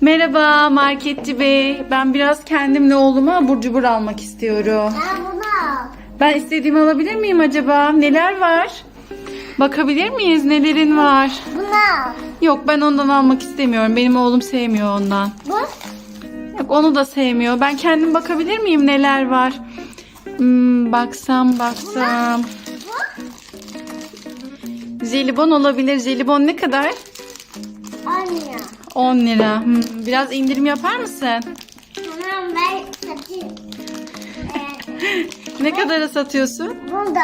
Merhaba marketçi bey. Ben biraz kendimle oğluma abur cubur almak istiyorum. Ben bunu al. Ben istediğimi alabilir miyim acaba? Neler var? Bakabilir miyiz nelerin var? Bunu al. Yok ben ondan almak istemiyorum. Benim oğlum sevmiyor ondan. Bu? Yok onu da sevmiyor. Ben kendim bakabilir miyim neler var? Hmm, baksam baksam. Jelibon olabilir. Jelibon ne kadar? Anne. 10 lira. Hmm, biraz indirim yapar mısın? Tamam ben satayım. Ne kadara satıyorsun? bunu da.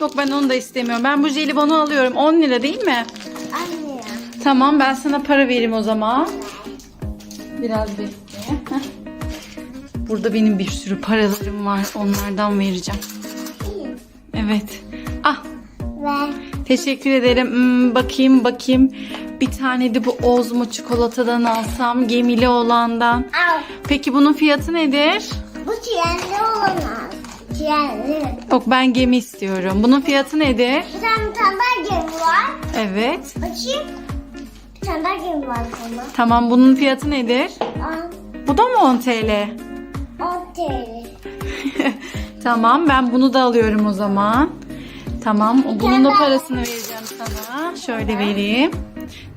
Yok ben onu da istemiyorum. Ben bu jelibonu alıyorum. 10 lira değil mi? Anne. Tamam ben sana para vereyim o zaman. Biraz bekle. Burada benim bir sürü paralarım var. Onlardan vereceğim. Evet. Ah Ver. teşekkür ederim. Hmm, bakayım bakayım. Bir tane de bu Ozmo çikolatadan alsam. Gemili olandan. Al. Peki bunun fiyatı nedir? Bu trenli olamaz. Trenli. Yok ben gemi istiyorum. Bunun fiyatı nedir? Bir tane bir tane daha gemi var. Evet. Açayım. Bir tane daha gemi var sana. Tamam bunun fiyatı nedir? Al. Bu da mı 10 TL? 10 TL. Tamam ben bunu da alıyorum o zaman. Tamam o- bunun da parasını vereceğim sana. Şöyle vereyim.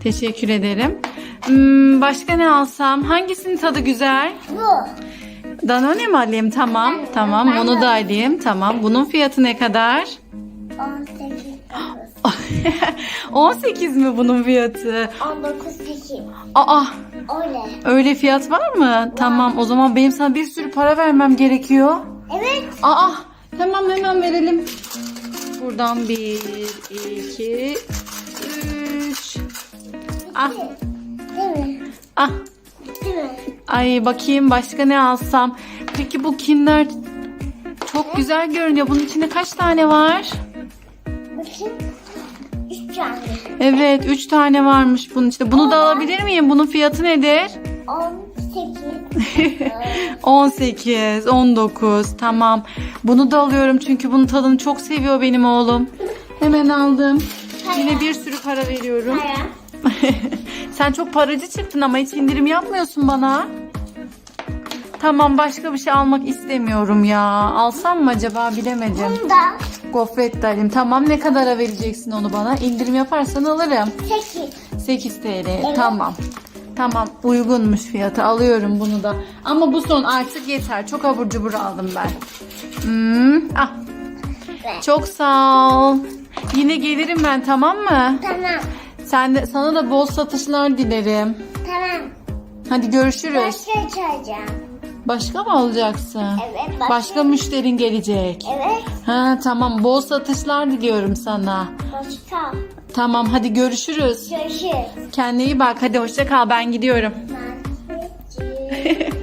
Teşekkür ederim. Hmm, başka ne alsam? Hangisinin tadı güzel? Bu. Danone mi alayım? Tamam. Tamam bunu da alayım. Tamam. Bunun fiyatı ne kadar? 18 18 mi bunun fiyatı? 19 8. Aa Öyle. öyle fiyat var mı? Tamam o zaman benim sana bir sürü para vermem gerekiyor. Evet. Aa tamam hemen verelim. Buradan bir, iki, üç. Ah, ah. Ay bakayım başka ne alsam. Peki bu kinder çok güzel görünüyor. Bunun içinde kaç tane var? Bakayım. 3 tane. Evet, üç tane varmış bunun içinde. Bunu da alabilir miyim? Bunun fiyatı nedir? 18. 18, 19. Tamam. Bunu da alıyorum çünkü bunun tadını çok seviyor benim oğlum. Hemen aldım. Yine bir sürü para veriyorum. Sen çok paracı çıktın ama hiç indirim yapmıyorsun bana. Tamam başka bir şey almak istemiyorum ya. Alsam mı acaba bilemedim. Bunu da Gofret de alayım. Tamam ne kadara vereceksin onu bana? İndirim yaparsan alırım. 8. 8 TL. Tamam. Tamam uygunmuş fiyatı alıyorum bunu da. Ama bu son artık yeter. Çok abur cubur aldım ben. Hmm, ah. Çok sağ ol. Yine gelirim ben tamam mı? Tamam. Sen de sana da bol satışlar dilerim. Tamam. Hadi görüşürüz. Başka çalacağım. Başka mı alacaksın? Evet. Başka. Başka müşterin gelecek. Evet. Ha tamam bol satışlar diliyorum sana. Başka. Tamam hadi görüşürüz. Görüşürüz. Kendine iyi bak hadi hoşça kal ben gidiyorum. Marketçi.